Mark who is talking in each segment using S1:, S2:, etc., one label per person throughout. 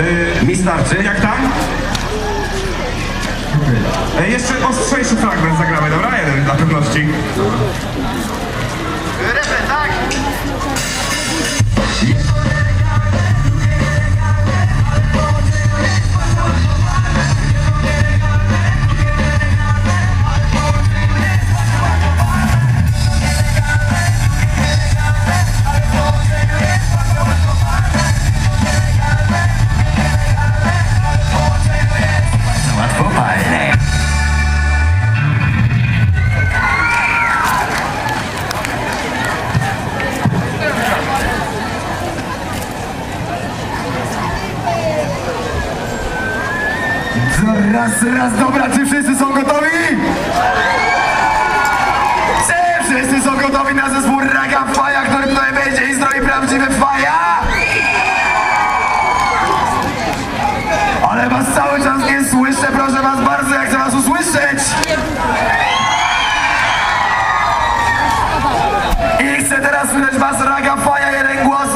S1: E, mi
S2: starczy. Jak tam? E, jeszcze ostrzejszy fragment zagramy, dobra? Jeden dla pewności.
S1: No
S3: raz, raz, dobra, czy wszyscy są gotowi? Czy wszyscy są gotowi na zespół Raga Faja, który tutaj będzie i zdroi prawdziwe faja? Ale was cały czas nie słyszę, proszę was bardzo, jak chcę was usłyszeć! I chcę teraz słyszeć was Raga Faja, jeden głos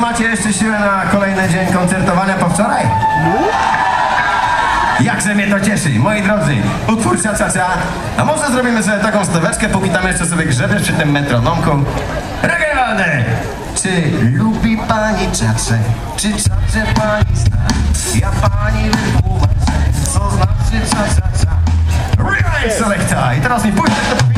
S3: macie jeszcze siłę na kolejny dzień koncertowania po wczoraj? Jakże mnie to cieszy, moi drodzy, utwór cia. A może zrobimy sobie taką staweczkę, póki tam jeszcze sobie grzebiesz przy tym metronomku? Regionalny! Czy lubi pani czacze? Czy czacze pani zna? Ja pani wytłumaczę, co znaczy cia cia. Remix Selecta! I teraz mi pójdę, to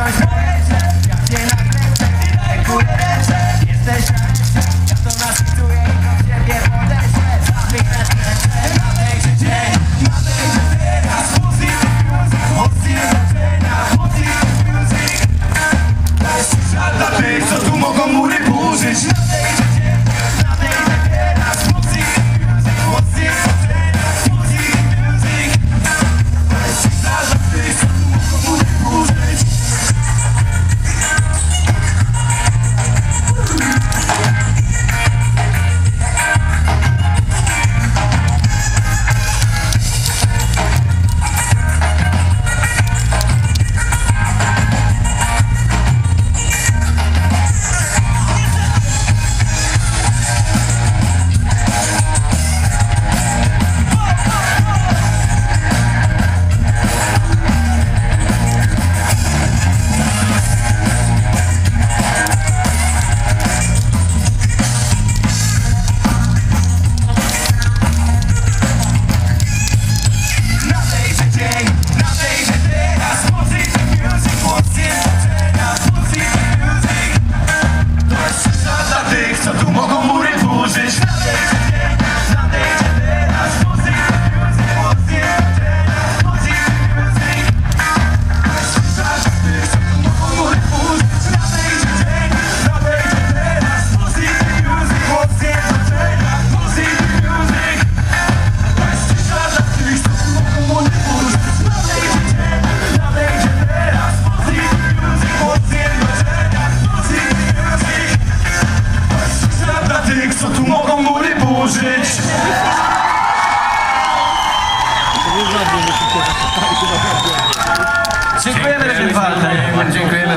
S3: Johnson.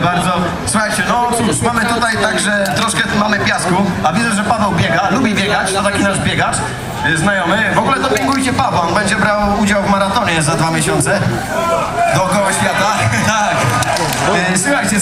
S3: Bardzo. Słuchajcie, no cóż, mamy tutaj także troszkę mamy piasku, a widzę, że Paweł biega, lubi biegać, to taki nasz biegacz, y, znajomy. W ogóle dopingujcie Pawła, on będzie brał udział w maratonie za dwa miesiące dookoła świata. Tak. Y, Słuchajcie,